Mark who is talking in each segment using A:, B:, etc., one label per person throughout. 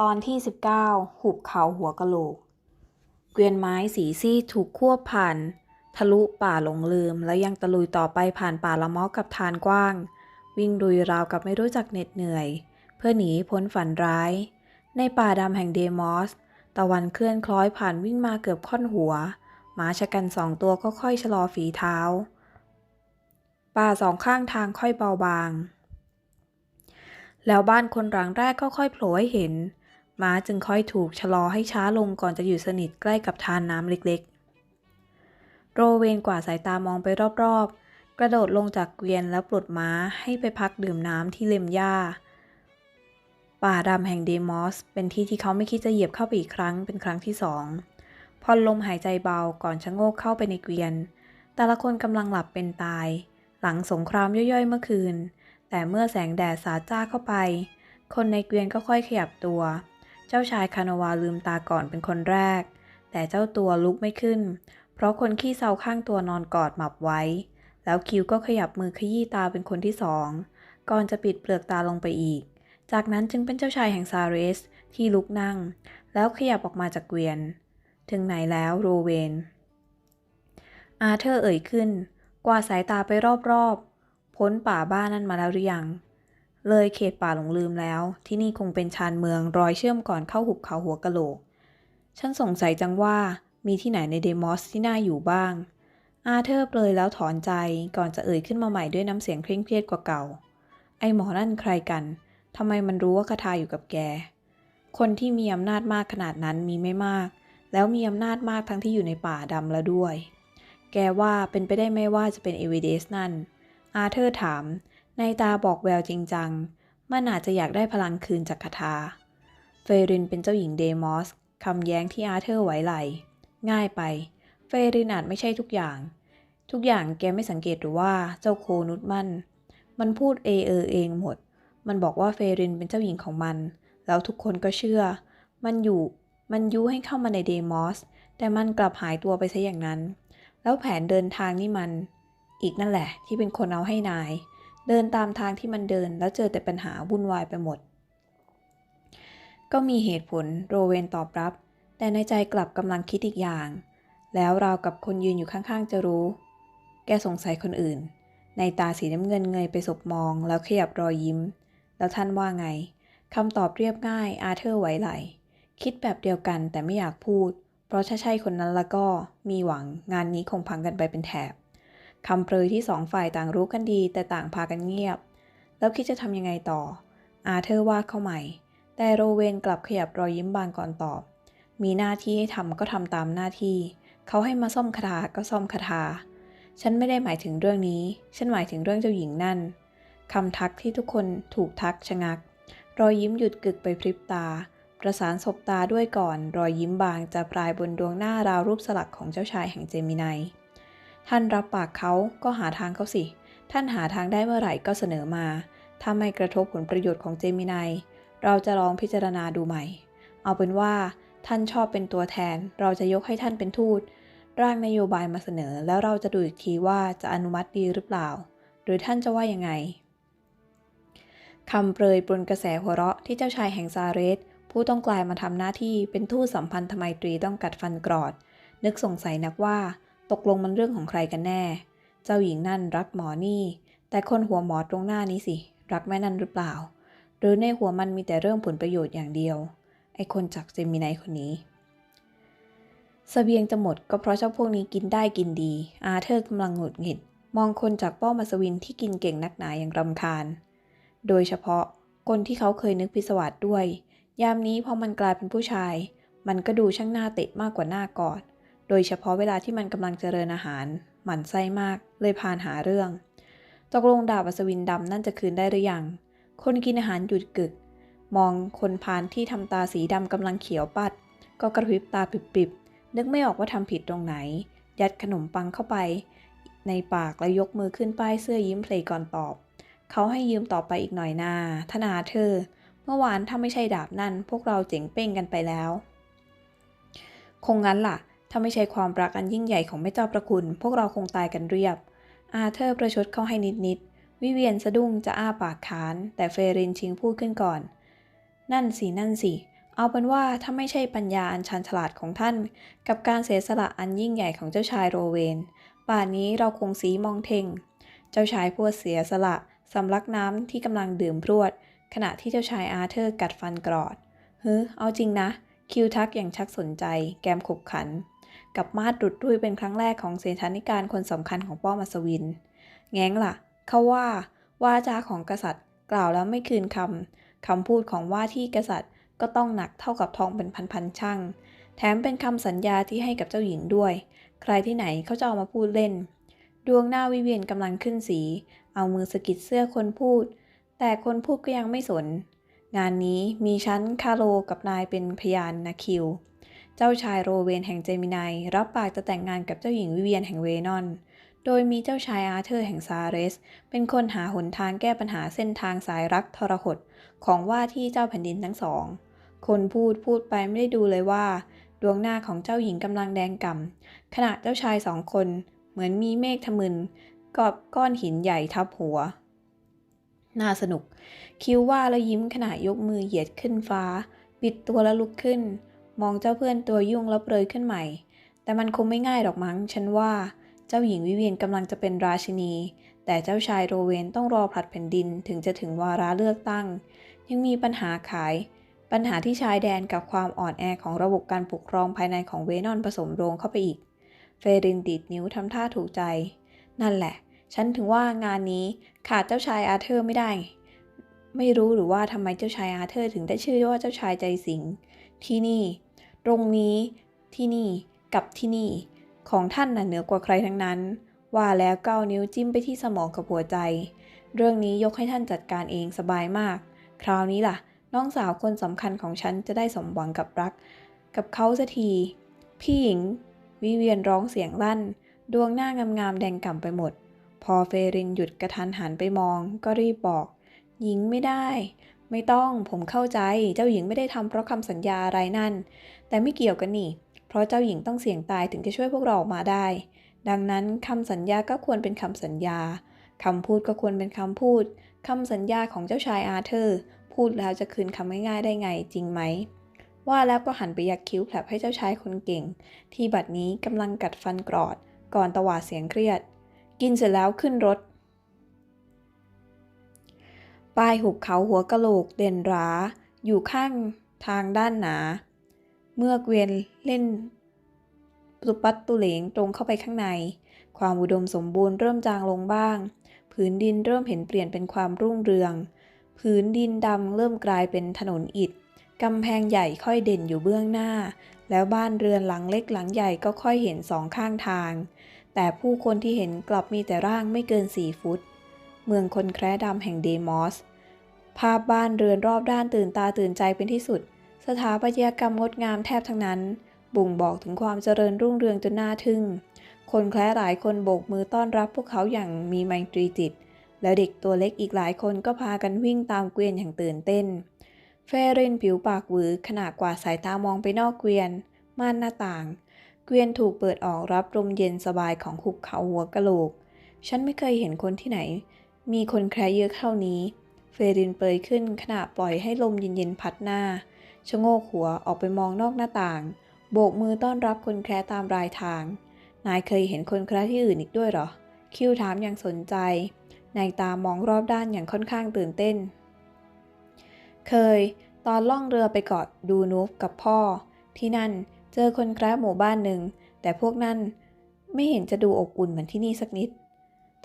A: ตอนที่ 19 หุบเขาหัวกะโหลก เกวียนไม้สีซีถูกควบผ่าน ทะลุป่าหลงลืม แล้วยังตะลุยต่อไปผ่านป่าละมอกับทานกว้าง วิ่งดุยราวกับไม่รู้จักเหน็ดเหนื่อย เพื่อหนีพ้นฝันร้าย ในป่าดำแห่งเดมอส ตะวันเคลื่อนคล้อยผ่านวิ่งมาเกือบค่อนหัว หมาชะกันสองตัวก็ค่อยชะลอฝีเท้า ป่าสองข้างทางค่อยเบาบาง แล้วบ้านคนหลังแรกก็ค่อยโผล่ให้เห็น ม้าจึงค่อยถูกชะลอให้ช้าลงก่อนจะอยู่สนิทใกล้กับทานน้ำเล็กๆ โรเวนกว่าสายตามองไปรอบๆ กระโดดลงจากเกวียนแล้วปลดม้าให้ไปพักดื่มน้ำที่เล็มหญ้า ป่าดำแห่งเดมอส เป็นที่ที่เขาไม่คิดจะเหยียบเข้าไปอีกครั้งเป็นครั้งที่สองพอลมหายใจเบาก่อนชะโงกเข้าไปในเกวียน แต่ละคนกำลังหลับเป็นตาย หลังสงครามย่อยๆเมื่อคืน แต่เมื่อแสงแดดสาดจ้าเข้าไป คนในเกวียนก็ค่อยขยับตัว เจ้าชายคานาวาลืมตาก่อนเป็นคนแรก แต่เจ้าตัวลุกไม่ขึ้น เพราะคนขี้เศร้าข้างตัวนอนกอดหมับไว้ แล้วคิวก็ขยับมือขยี้ตาเป็นคนที่สอง ก่อนจะปิดเปลือกตาลงไปอีก จากนั้นจึงเป็นเจ้าชายแห่งซาเรสที่ลุกนั่ง แล้วขยับออกมาจากเกวียน ถึงไหนแล้วโรเวน อาเธอร์เอ่ยขึ้น กวาดสายตาไปรอบๆ พ้นป่าบ้านนั้นมาแล้วหรือยัง เลยเขตป่าหลงลืมแล้ว ที่นี่คงเป็นชานเมืองรอยเชื่อมก่อนเข้าหุบเขาหัวกะโหลก ฉันสงสัยจังว่ามีที่ไหนในเดมอสที่น่าอยู่บ้าง อาเธอร์เปลยแล้วถอนใจก่อนจะเอ่ยขึ้นมาใหม่ด้วยน้ำเสียงเคร่งเครียดกว่าเก่า ไอหมอนั่นใครกันทำไมมันรู้ว่าคาทาอยู่กับแก คนที่มีอำนาจมากขนาดนั้นมีไม่มาก แล้วมีอำนาจมากทั้งที่อยู่ในป่าดำแล้วด้วย แกว่าเป็นไปได้ไหมว่าจะเป็นเอวิเดสนั่น อาเธอร์ถาม ในตาบอกแววจริงจัง มันอาจจะอยากได้พลังคืนจากคาถา เฟรินเป็นเจ้าหญิงเดมอสคำแย้งที่อาเธอร์ไว้ไหล ง่ายไป เฟรินอาจไม่ใช่ทุกอย่าง ทุกอย่างแกไม่สังเกตหรือว่าเจ้าโคนุดมัน มันพูดเอเออเองหมด มันบอกว่าเฟรินเป็นเจ้าหญิงของมัน แล้วทุกคนก็เชื่อ มันอยู่ มันยุให้เข้ามาในเดมอส แต่มันกลับหายตัวไปซะอย่างนั้น แล้วแผนเดินทางนี่มัน อีกนั่นแหละที่เป็นคนเอาให้นาย เดินตามทางที่มันเดินแล้วเจอแต่ปัญหาวุ่นวายไปหมด ก็มีเหตุผลโรเวนตอบรับ แต่ในใจกลับกำลังคิดอีกอย่าง แล้วราวกับคนยืนอยู่ข้างๆจะรู้ แกสงสัยคนอื่น ในตาสีน้ำเงินเงยไปสบมองแล้วขยับรอยยิ้ม แล้วท่านว่าไงคำตอบเรียบง่ายอาเธอร์ไหวไหล คิดแบบเดียวกันแต่ไม่อยากพูด เพราะถ้าใช่คนนั้นแล้วก็มีหวังงานนี้คงพังกันไปเป็นแถบ คำเปรยที่สองฝ่ายต่างรู้กันดีแต่ต่างพากันเงียบ แล้วคิดจะทำยังไงต่อ อาเธอร์ว่าเข้าใหม่ แต่โรเวนกลับขยับรอยยิ้มบางก่อนตอบ มีหน้าที่ให้ทำก็ทำตามหน้าที่ เขาให้มาซ่อมคาถาก็ซ่อมคาถา ฉันไม่ได้หมายถึงเรื่องนี้ ฉันหมายถึงเรื่องเจ้าหญิงนั่นคำทักที่ทุกคนถูกทักชะงัก รอยยิ้มหยุดกึกไปพริบตา ประสานศบตาด้วยก่อน รอยยิ้มบางจะปลายบนดวงหน้าราวรูปสลักของเจ้าชายแห่งเจมินาย ท่านรับปากเขาก็หาทางเขาสิ ท่านหาทางได้เมื่อไหร่ก็เสนอมา ถ้าไม่กระทบผลประโยชน์ของเจมินายเราจะลองพิจารณาดูใหม่ เอาเป็นว่า ท่านชอบเป็นตัวแทน เราจะยกให้ท่านเป็นทูต ร่างนโยบายมาเสนอ แล้วเราจะดูอีกทีว่าจะอนุมัติดีหรือเปล่า หรือท่านจะว่ายังไงคำเปรยปนกระแสหัวเราะที่เจ้าชายแห่งซาเรส ผู้ต้องกลายมาทำหน้าที่เป็นทูตสัมพันธไมตรีต้องกัดฟันกรอด นึกสงสัยนักว่า ตกลงมันเรื่องของใครกันแน่ เจ้าหญิงนั่นรักหมอนี่ แต่คนหัวหมอตรงหน้านี้สิ รักแม่นั่นหรือเปล่า หรือในหัวมันมีแต่เรื่องผลประโยชน์อย่างเดียว ไอคนจากเจมินายคนนี้สเสบียงจะหมดก็เพราะเจ้าพวกนี้กินได้กินดี อาเธอร์กำลังหงุดหงิด มองคนจากป้อมัสวินที่กินเก่งนักหนาอย่างรำคาญ โดยเฉพาะคนที่เขาเคยนึกพิศวาสด้วย ยามนี้พอมันกลายเป็นผู้ชาย มันก็ดูช่างหน้าเตะมากกว่าหน้ากอด โดยเฉพาะเวลาที่มันกำลังเจริญอาหาร หมั่นไส้มาก เลยพานหาเรื่อง ตกลงดาบอัศวินดำนั่นจะคืนได้หรือยัง คนกินอาหารหยุดกึก มองคนพานที่ทำตาสีดำกำลังเขียวปัด ก็กระพริบตาปิบๆ นึกไม่ออกว่าทำผิดตรงไหน ยัดขนมปังเข้าไป ในปากแล้วยกมือขึ้นป้ายเสื้อยิ้มเพลยก่อนตอบ เขาให้ยืมต่อไปอีกหน่อยนาธนาเธอ เมื่อวานถ้าไม่ใช่ดาบนั่น พวกเราเจ๋งเป้งกันไปแล้ว คงงั้นล่ะ ถ้าไม่ใช่ความรักอันยิ่งใหญ่ของแม่เจ้าประคุณ พวกเราคงตายกันเรียบ อาเธอร์ประชดเข้าให้นิดๆ วิเวียนสะดุ้งจะอ้าปากค้าน แต่เฟรินชิงพูดขึ้นก่อน นั่นสิ นั่นสิ เอาเป็นว่าถ้าไม่ใช่ปัญญาอันชันฉลาดของท่าน กับการเสียสละอันยิ่งใหญ่ของเจ้าชายโรเวน ป่านนี้เราคงสีมองเทงเจ้าชายผู้เสียสละสำลักน้ำที่กำลังดื่มพรวด ขณะที่เจ้าชายอาเธอร์กัดฟันกรอดเฮ้อเอาจริงนะ คิวทักอย่างชักสนใจ แกมขบขัน กับมาดดุดรุ่ยเป็นครั้งแรกของเสนาธิการคนสำคัญของป้อมอัศวิน แง้งล่ะ เขาว่าว่าจาของกษัตริย์กล่าวแล้วไม่คืนคำคำพูดของว่าที่กษัตริย์ก็ต้องหนักเท่ากับทองเป็นพันๆช่างแถมเป็นคำสัญญาที่ให้กับเจ้าหญิงด้วย ใครที่ไหนเขาจะเอามาพูดเล่น ดวงหน้าวิเวียนกำลังขึ้นสี เอามือสะกิดเสื้อคนพูด แต่คนพูดก็ยังไม่สน งานนี้มีฉันคาโลกับนายเป็นพยานนะคิว จ้าชายโรเวนแห่งเจมินายรับปากจะแต่งงานกับเจ้าหญิงวิเวียนแห่งเวนอน โดยมีเจ้าชายอาเธอร์แห่งซาเรส เป็นคนหาหนทางแก้ปัญหาเส้นทางสายรักทรหดของว่าที่เจ้าแผ่นดินทั้งสอง คนพูดพูดไปไม่ได้ดูเลยว่า ดวงหน้าของเจ้าหญิงกำลังแดงก่ำขณะเจ้าชายสองคน เหมือนมีเมฆทะมึนกับก้อนหินใหญ่ทับหัว น่าสนุก คิวว่าแล้วยิ้มขณะยกมือเหยียดขึ้นฟ้าปิดตัวแล้วลุกขึ้น มองเจ้าเพื่อนตัวยุ่งแล้วเปรยขึ้นใหม่ แต่มันคงไม่ง่ายหรอกมั้ง ฉันว่าเจ้าหญิงวิเวียนกำลังจะเป็นราชินี แต่เจ้าชายโรเวนต้องรอผลัดแผ่นดินถึงจะถึงวาระเลือกตั้ง ยังมีปัญหาขาย ปัญหาที่ชายแดนกับความอ่อนแอของระบบการปกครองภายในของเวนอนผสมโรงเข้าไปอีก เฟรินดีดนิ้วทำท่าถูกใจ นั่นแหละ ฉันถึงว่างานนี้ขาดเจ้าชายอาเธอร์ไม่ได้ ไม่รู้หรือว่าทำไมเจ้าชายอาเธอร์ถึงได้ชื่อว่าเจ้าชายใจสิง ที่นี่ ตรงนี้ ที่นี่ กับที่นี่ ของท่านน่ะเหนือกว่าใครทั้งนั้น ว่าแล้วก้าวนิ้วจิ้มไปที่สมองกับหัวใจ เรื่องนี้ยกให้ท่านจัดการเองสบายมาก คราวนี้ล่ะ น้องสาวคนสำคัญของฉันจะได้สมหวังกับรัก กับเขาสักที พี่หญิง วิเวียนร้องเสียงลั่น ดวงหน้างามๆแดงก่ำไปหมด พอเฟรินหยุดกระทันหันไปมอง ก็รีบบอก หญิงไม่ได้ ไม่ต้อง ผมเข้าใจ เจ้าหญิงไม่ได้ทำเพราะคำสัญญาอะไรนั่น แต่ไม่เกี่ยวกันนี่ เพราะเจ้าหญิงต้องเสี่ยงตายถึงจะช่วยพวกเราออกมาได้ ดังนั้นคำสัญญาก็ควรเป็นคำสัญญาคำพูดก็ควรเป็นคำพูดคำสัญญาของเจ้าชายอาเธอร์ พูดแล้วจะคืนคำง่ายๆได้ไงจริงไหม ว่าแล้วก็หันไปยักคิ้วแผลบให้เจ้าชายคนเก่ง ที่บัดนี้กำลังกัดฟันกรอด ก่อนตวาดเสียงเครียด กินเสร็จแล้วขึ้นรถ ปลายหุบเขาหัวกะโหลกเด่นหรา อยู่ข้างทางด้านหนา เมื่อเกวียนเล่นตุปัตตุเหลงตรงเข้าไปข้างใน ความอุดมสมบูรณ์เริ่มจางลงบ้าง ผืนดินเริ่มเห็นเปลี่ยนเป็นความรุ่งเรือง ผืนดินดำเริ่มกลายเป็นถนนอิฐกำแพงใหญ่ค่อยเด่นอยู่เบื้องหน้า แล้วบ้านเรือนหลังเล็กหลังใหญ่ก็ค่อยเห็นสองข้างทาง แต่ผู้คนที่เห็นกลับมีแต่ร่างไม่เกินสี่ฟุต เมืองคนแคระดำแห่งเดมอส ภาพบ้านเรือนรอบด้านตื่นตาตื่นใจเป็นที่สุด สถาปัตยกรรมงดงามแทบทั้งนั้น บ่งบอกถึงความเจริญรุ่งเรืองจนน่าทึ่ง คนแคระหลายคนโบกมือต้อนรับพวกเขาอย่างมีไมตรีจิต และเด็กตัวเล็กอีกหลายคนก็พากันวิ่งตามเกวียนอย่างตื่นเต้น เฟรินผิวปากหวือขณะกวาดสายตามองไปนอกเกวียน ม่านหน้าต่าง เกวียนถูกเปิดออกรับลมเย็นสบายของหุบเขาหัวกะโหลก ฉันไม่เคยเห็นคนที่ไหน มีคนแคร์เยอะเท่านี้ เฟรินเปยขึ้นขณะปล่อยให้ลมเย็นๆพัดหน้า ชะโงกหัวออกไปมองนอกหน้าต่าง โบกมือต้อนรับคนแคร์ตามรายทาง นายเคยเห็นคนแคร์ที่อื่นอีกด้วยหรอ คิวถามอย่างสนใจ นายตามองรอบด้านอย่างค่อนข้างตื่นเต้น เคย ตอนล่องเรือไปเกาะดูนูฟกับพ่อ ที่นั่นเจอคนแคร์หมู่บ้านหนึ่ง แต่พวกนั้นไม่เห็นจะดูอบอุ่นเหมือนที่นี่สักนิด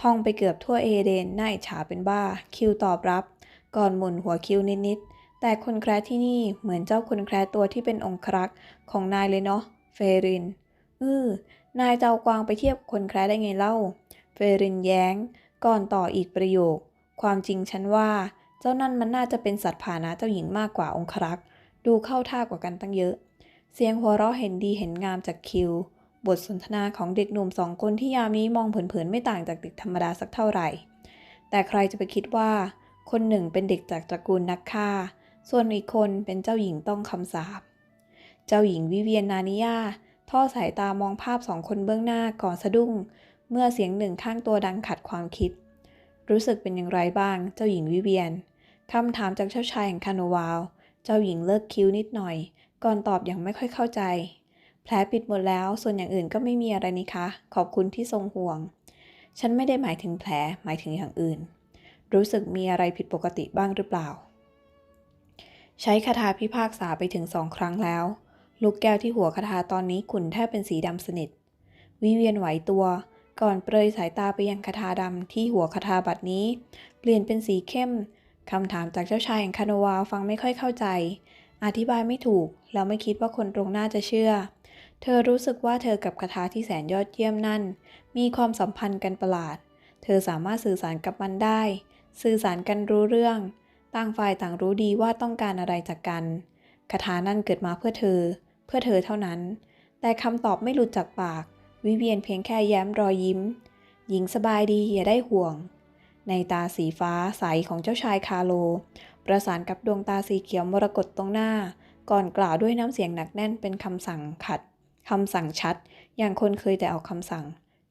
A: ท่องไปเกือบทั่วเอเดนน่าอิจฉาเป็นบ้า คิวตอบรับ ก่อนหมุนหัวคิวนิดๆ แต่คนแคร์ที่นี่เหมือนเจ้าคนแคร์ตัวที่เป็นองครักษ์ของนายเลยเนาะ เฟริน อือ นายจะเอากวางไปเทียบคนแคร์ได้ไงเล่า เฟรินแย้ง ก่อนต่ออีกประโยค ความจริงฉันว่า เจ้านั่นมันน่าจะเป็นสัตว์ผานะเจ้าหญิงมากกว่าองครักษ์ ดูเข้าท่ากว่ากันตั้งเยอะ เสียงหัวเราะเห็นดีเห็นงามจากคิว บทสนทนาของเด็กหนุ่มสองคนที่ยามนี้มองเผินๆไม่ต่างจากเด็กธรรมดาสักเท่าไหร่ แต่ใครจะไปคิดว่า คนหนึ่งเป็นเด็กจากตระกูลนักฆ่า ส่วนอีกคนเป็นเจ้าหญิงต้องคำสาป เจ้าหญิงวิเวียนนานิยาทอดสายตามองภาพสองคนเบื้องหน้าก่อนสะดุ้ง เมื่อเสียงหนึ่งข้างตัวดังขัดความคิด รู้สึกเป็นอย่างไรบ้าง เจ้าหญิงวิเวียนคำถามจากเจ้าชายแห่งคาโนวาล เจ้าหญิงเลิกคิ้วนิดหน่อย ก่อนตอบอย่างไม่ค่อยเข้าใจ แผลปิดหมดแล้ว ส่วนอย่างอื่นก็ไม่มีอะไรนี่คะ ขอบคุณที่ทรงห่วง ฉันไม่ได้หมายถึงแผล หมายถึงอย่างอื่น รู้สึกมีอะไรผิดปกติบ้างหรือเปล่า ใช้คาถาพิพากษาไปถึงสองครั้งแล้ว ลูกแก้วที่หัวคาถาตอนนี้ขุ่นแทบเป็นสีดำสนิท วิเวียนไหวตัว ก่อนเปรยสายตาไปยังคาถาดำที่หัวคาถาบัดนี้ เปลี่ยนเป็นสีเข้มคำถามจากเจ้าชายแห่งคานาวาฟังไม่ค่อยเข้าใจ อธิบายไม่ถูก แล้วไม่คิดว่าคนตรงหน้าจะเชื่อ เธอรู้สึกว่าเธอกับคาถาที่แสนยอดเยี่ยมนั่น มีความสัมพันธ์กันประหลาด เธอสามารถสื่อสารกับมันได้ สื่อสารกันรู้เรื่อง ต่างฝ่ายต่างรู้ดีว่าต้องการอะไรจากกันคาถานั่นเกิดมาเพื่อเธอ เพื่อเธอเท่านั้น แต่คำตอบไม่หลุดจากปาก วิเวียนเพียงแค่แย้มรอยยิ้ม หญิงสบายดีอย่าได้ห่วง ในตาสีฟ้าใสของเจ้าชายคาโล ประสานกับดวงตาสีเขียวมรกตตรงหน้า ก่อนกล่าวด้วยน้ำเสียงหนักแน่นเป็นคำสั่งขัด คำสั่งชัด อย่างคนเคยแต่เอาคำสั่ง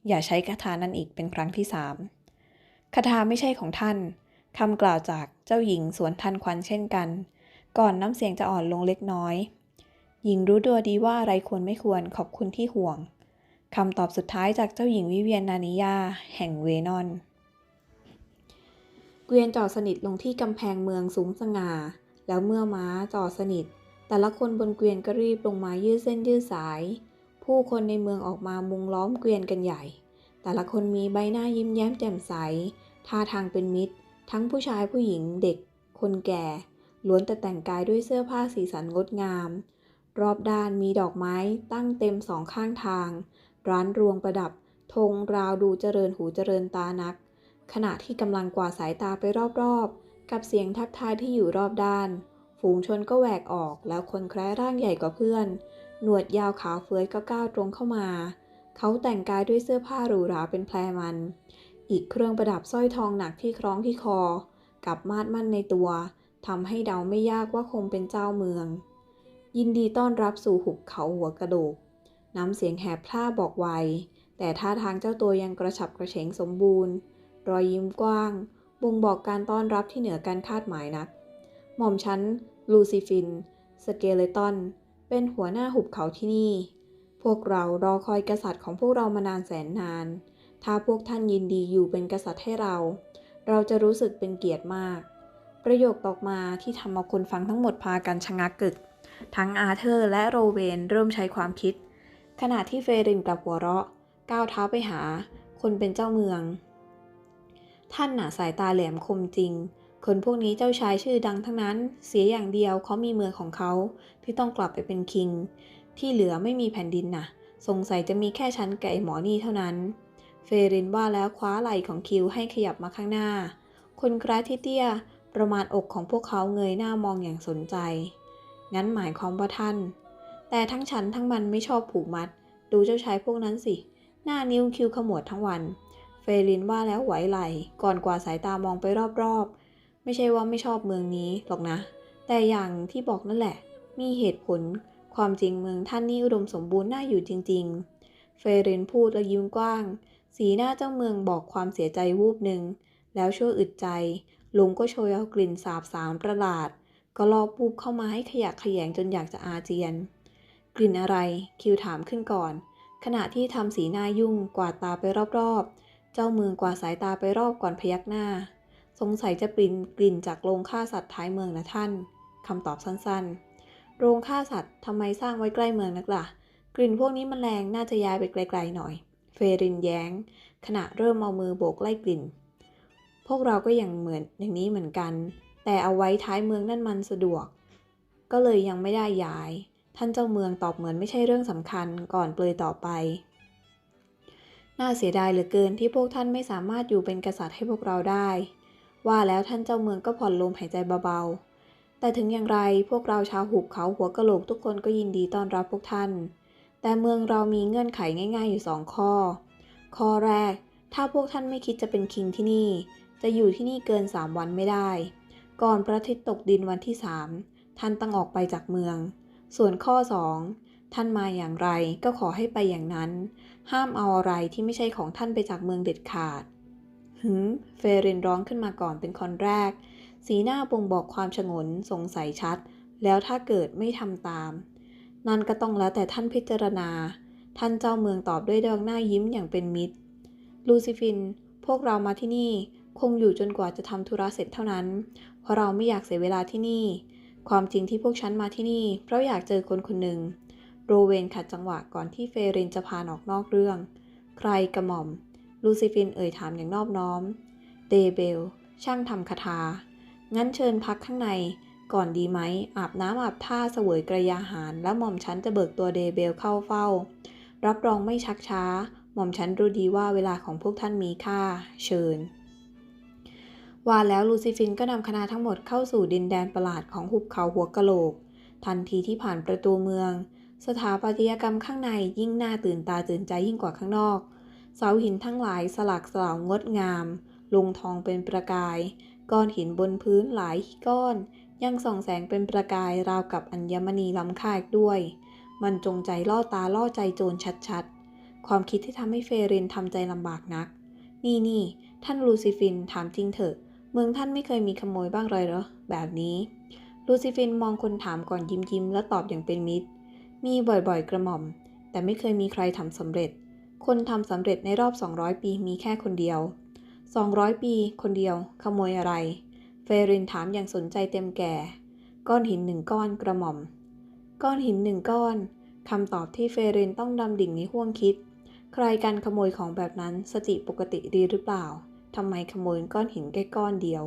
A: อย่าใช้คาถานั้นอีกเป็นครั้งที่สามคาถาไม่ใช่ของท่านคำกล่าวจากเจ้าหญิงสวนทันควันเช่นกัน ก่อนน้ำเสียงจะอ่อนลงเล็กน้อย หญิงรู้ตัวดีว่าอะไรควรไม่ควรขอบคุณที่ห่วงคำตอบสุดท้ายจากเจ้าหญิงวิเวียนนานิยา แห่งเวนอน เกวียนจอดสนิทลงที่กำแพงเมืองสูงสง่า แล้วเมื่อม้าจอดสนิท แต่ละคนบนเกวียนก็รีบลงมายืดเส้นยืดสาย ผู้คนในเมืองออกมามุงล้อมเกวียนกันใหญ่ แต่ละคนมีใบหน้ายิ้มแย้มแจ่มใส ท่าทางเป็นมิตร ทั้งผู้ชายผู้หญิงเด็ก คนแก่ ล้วนแต่แต่งกายด้วยเสื้อผ้าสีสันงดงาม รอบด้านมีดอกไม้ตั้งเต็มสองข้างทาง ร้านรวงประดับธงราวดูเจริญหูเจริญตานัก ขณะที่กำลังกวาดสายตาไปรอบๆ กับเสียงทักทายที่อยู่รอบด้าน ฝูงชนก็แหวกออกแล้วคนแคร์ร่างใหญ่กว่าเพื่อน หนวดยาวขาวเฟื้อยก็ก้าวตรงเข้ามา เขาแต่งกายด้วยเสื้อผ้าหรูหราเป็นแพรมัน อีกเครื่องประดับสร้อยทองหนักที่คล้องที่คอ กับมาดมั่นในตัวทำให้เดาไม่ยากว่าคงเป็นเจ้าเมือง ยินดีต้อนรับสู่หุบเขาหัวกระโดกน้ำเสียงแหบพร่าบอกไว แต่ท่าทางเจ้าตัวยังกระฉับกระเฉงสมบูรณ์ รอยยิ้มกว้าง บ่งบอกการต้อนรับที่เหนือการคาดหมายนัก หม่อมชั้น ลูซิฟิน สเกเลตัน เป็นหัวหน้าหุบเขาที่นี่ พวกเรารอคอยกษัตริย์ของพวกเรามานานแสนนาน ถ้าพวกท่านยินดีอยู่เป็นกษัตริย์ให้เรา เราจะรู้สึกเป็นเกียรติมาก ประโยคต่อมาที่ทำเอาคนฟังทั้งหมดพากันชะงักกึก ทั้งอาเธอร์และโรเวนเริ่มใช้ความคิด ขณะที่เฟรินกลับหัวเราะ ก้าวเท้าไปหา คนเป็นเจ้าเมือง ท่านหน่ะสายตาแหลมคมจริง คนพวกนี้เจ้าชายชื่อดังทั้งนั้น เสียอย่างเดียวเขามีเมืองของเขาที่ต้องกลับไปเป็นคิง ที่เหลือไม่มีแผ่นดินน่ะ สงสัยจะมีแค่ฉันไกับไอหมอนี่เท่านั้น เฟรินว่าแล้วคว้าไหล่ของคิวให้ขยับมาข้างหน้า คนกราที่เตี้ยประมาณอกของพวกเขาเงยหน้ามองอย่างสนใจ งั้นหมายความว่าท่าน แต่ทั้งฉันทั้งมันไม่ชอบผูกมัด ดูเจ้าชายพวกนั้นสิ หน้านิ้วคิวขมวดทั้งวัน เฟรินว่าแล้วไหวไหลก่อนกว่าสายตามองไปรอบๆ ไม่ใช่ว่าไม่ชอบเมืองนี้หรอกนะ แต่อย่างที่บอกนั่นแหละ มีเหตุผล ความจริงเมืองท่านนี่อุดมสมบูรณ์น่าอยู่จริง ๆ เฟรนพูดแล้วยิ้มกว้าง สีหน้าเจ้าเมืองบอกความเสียใจวูบหนึ่ง แล้วชั่วอึดใจ ลุงก็โชยเอากลิ่นสาบสามประหลาด ก็ลอบปูบเข้ามาให้ขยะแขยงจนอยากจะอาเจียน กลิ่นอะไร คิวถามขึ้นก่อน ขณะที่ทำสีหน้ายุ่งกวาดตาไปรอบๆ เจ้าเมืองกวาดสายตาไปรอบก่อนพยักหน้า สงสัยจะปลิ่นกลิ่นจากโรงฆ่าสัตว์ท้ายเมืองนะท่านคำตอบสั้นๆ โรงฆ่าสัตว์ทำไมสร้างไว้ใกล้เมืองนักล่ะ กลิ่นพวกนี้มันแรงน่าจะย้ายไปไกลๆหน่อย เฟรินแย้ง ขณะเริ่มเอามือโบกไล่กลิ่น พวกเราก็ยังเหมือนอย่างนี้เหมือนกัน แต่เอาไว้ท้ายเมืองนั่นมันสะดวก ก็เลยยังไม่ได้ย้าย ท่านเจ้าเมืองตอบเหมือนไม่ใช่เรื่องสำคัญก่อนเปลยต่อไปน่าเสียดายเหลือเกินที่พวกท่านไม่สามารถอยู่เป็นกษัตริย์ให้พวกเราได้ ว่าแล้วท่านเจ้าเมืองก็ผ่อนลมหายใจเบาๆ แต่ถึงอย่างไรพวกเราชาวหุบเขาหัวกะโหลกทุกคนก็ยินดีต้อนรับพวกท่าน แต่เมืองเรามีเงื่อนไขง่ายๆอยู่สองข้อ ข้อแรก ถ้าพวกท่านไม่คิดจะเป็นคิงที่นี่ จะอยู่ที่นี่เกิน 3 วันไม่ได้ ก่อนพระอาทิตย์ตกดินวันที่ 3 ท่านต้องออกไปจากเมือง ส่วนข้อ 2 ท่านมาอย่างไรก็ขอให้ไปอย่างนั้น ห้ามเอาอะไรที่ไม่ใช่ของท่านไปจากเมืองเด็ดขาด หืมเฟรินร้องขึ้นมาก่อนเป็นคนแรก สีหน้าบ่งบอกความฉงนสงสัยชัด แล้วถ้าเกิดไม่ทำตาม นั่นก็ต้องแล้วแต่ท่านพิจารณา ท่านเจ้าเมืองตอบด้วยดวงหน้ายิ้มอย่างเป็นมิตร ลูซิฟิน พวกเรามาที่นี่คงอยู่จนกว่าจะทำธุระเสร็จเท่านั้น เพราะเราไม่อยากเสียเวลาที่นี่ ความจริงที่พวกฉันมาที่นี่ เพราะอยากเจอคนคนหนึ่ง โรเวนขัดจังหวะก่อนที่เฟรินจะพานออกนอกเรื่อง ใครกระหม่อม ลูซิฟินเอ่ยถามอย่างนอบน้อม เดเบล ช่างทำคาถา งั้นเชิญพักข้างใน ก่อนดีไหม อาบน้ำอาบท่าเสวยกระยาหาร แล้วหม่อมฉันจะเบิกตัวเดเบลเข้าเฝ้า รับรองไม่ชักช้า หม่อมฉันรู้ดีว่าเวลาของพวกท่านมีค่า เชิญว่าแล้วลูซิฟินก็นำคณะทั้งหมดเข้าสู่ดินแดนประหลาดของหุบเขาหัวกะโหลก ทันทีที่ผ่านประตูเมือง สถาปัตยกรรมข้างในยิ่งน่าตื่นตาตื่นใจยิ่งกว่าข้างนอก เสาหินทั้งหลายสลักสลาวงดงาม ลงทองเป็นประกาย ก้อนหินบนพื้นหลายก้อน ยังส่องแสงเป็นประกายราวกับอัญมณีล้ำค่าอีกด้วย มันจงใจล่อตาล่อใจโจรชัดๆ ความคิดที่ทำให้เฟรินทำใจลำบากนัก นี่นี่ท่านลูซิฟินถามจริงเถอะ เมืองท่านไม่เคยมีขโมยบ้างเลยเหรอ แบบนี้ ลูซิฟินมองคนถามก่อนยิ้มยิ้มแล้วตอบอย่างเป็นมิตร มีบ่อยๆกระหม่อม แต่ไม่เคยมีใครทำสำเร็จ คนทำสำเร็จในรอบ 200 ปีมีแค่คนเดียว 200 ปีคนเดียว ขโมยอะไร เฟรินถามอย่างสนใจเต็มแก่ ก้อนหินหนึ่งก้อนกระหม่อม ก้อนหินหนึ่งก้อนคำตอบที่เฟรินต้องดำดิ่งในห้วงคิด ใครกันขโมยของแบบนั้นสติปกติดีหรือเปล่าทำไมขโมยก้อนหินแค่ก้อนเดียว